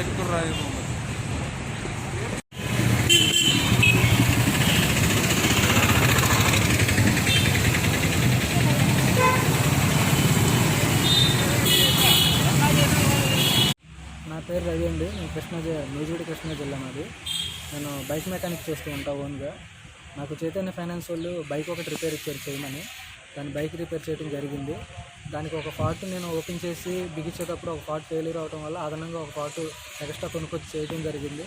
రాయి మొహమ్మద్ నా పేరు రవి అండి. నేను కృష్ణా జిల్లా నూజివీడు కృష్ణా జిల్లా నాది. నేను బైక్ మెకానిక్ చేస్తూ ఉంటా ఓన్గా. నాకు చైతన్య ఫైనాన్స్ వాళ్ళు బైక్ ఒకటి రిపేర్ ఇచ్చారు చేయమని. దాని బైక్ రిపేర్ చేయడం జరిగింది. దానికి ఒక పార్ట్ నేను ఓపెన్ చేసి బిగించేటప్పుడు ఒక పార్ట్ ఫెయిల్యూర్ అవడం వల్ల అదనంగా ఒక పార్ట్ ఎక్స్ట్రా కొనుక్కొచ్చి చేయడం జరిగింది.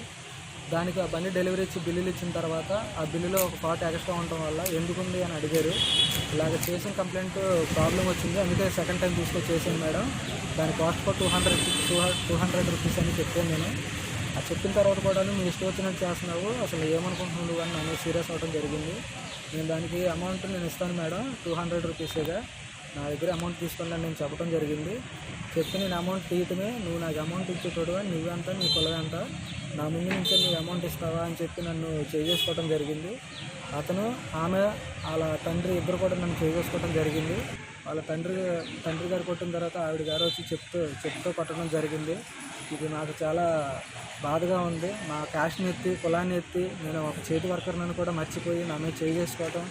దానికి ఆ బండి డెలివరీ ఇచ్చి బిల్లులు ఇచ్చిన తర్వాత ఆ బిల్లులో ఒక పార్ట్ ఎక్స్ట్రా ఉండటం వల్ల ఎందుకుంది అని అడిగారు. ఇలాగ చేసిన కంప్లైంట్ ప్రాబ్లం వచ్చింది. అందుకే సెకండ్ టైం తీసుకొచ్చి చేశాను మేడం. దాని cost for two hundred two two hundred rupees అని చెప్పాను నేను. ఆ చెప్పిన తర్వాత కూడా మీ ఇష్టం వచ్చినట్టు చేస్తున్నావు. అసలు ఏమనుకుంటున్నావు అని నన్ను సీరియస్ అవ్వడం జరిగింది. నేను దానికి అమౌంట్ నేను ఇస్తాను మేడం. Two hundred రూపీస్గా. నా దగ్గర అమౌంట్ తీసుకున్నా నేను చెప్పడం జరిగింది. చెప్పి నేను అమౌంట్ తీయటమే నువ్వు నాకు అమౌంట్ ఇచ్చేటోడు నువ్వెంత నీ పొలవెంత నా ముందు నుంచే నువ్వు అమౌంట్ ఇస్తావా అని చెప్పి నన్ను చేసుకోవడం జరిగింది. అతను ఆమె వాళ్ళ తండ్రి ఇద్దరు కూడా నన్ను చేసుకోవడం జరిగింది. వాళ్ళ తండ్రి తండ్రి గారు కొట్టిన తర్వాత ఆవిడ గారు వచ్చి చెప్తూ చెప్తూ కొట్టడం జరిగింది. ఇది నాకు చాలా బాధగా ఉంది. మా క్యాష్ని ఎత్తి కులాన్ని ఎత్తి నేను ఒక చేతి వర్కర్నని కూడా మర్చిపోయి నా మీద చేయి చేసుకోవటం.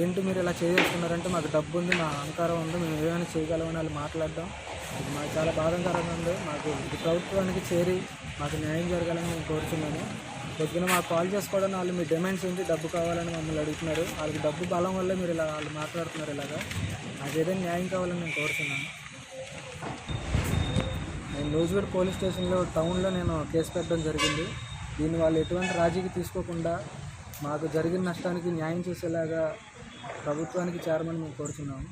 ఏంటి మీరు ఇలా చేసుకున్నారంటే మాకు డబ్బు ఉంది మా అహంకారం ఉంది మేము ఏమైనా చేయగలమని వాళ్ళు మాట్లాడడం. ఇది మాకు చాలా బాధాకరంగా ఉంది. మాకు ఇది ప్రభుత్వానికి చేరి మాకు న్యాయం జరగాలని మేము కోరుతున్నాను పొద్దున మాకు కాల్ చేసుకోవడం వాళ్ళు మీ డిమాండ్స్ ఏంటి డబ్బు కావాలని మమ్మల్ని అడుగుతున్నారు. వాళ్ళకి డబ్బు బలం వల్ల మీరు ఇలా వాళ్ళు మాట్లాడుతున్నారు ఇలాగా. నాకు ఏదైనా న్యాయం కావాలని నేను కోరుతున్నాను. నేను నూజివేడ్ పోలీస్ స్టేషన్లో టౌన్లో నేను కేసు పెట్టడం జరిగింది. దీన్ని వాళ్ళు ఎటువంటి రాజీకి తీసుకోకుండా మాకు జరిగిన నష్టానికి న్యాయం చేసేలాగా ప్రభుత్వానికి చేరమని మేము కోరుతున్నాము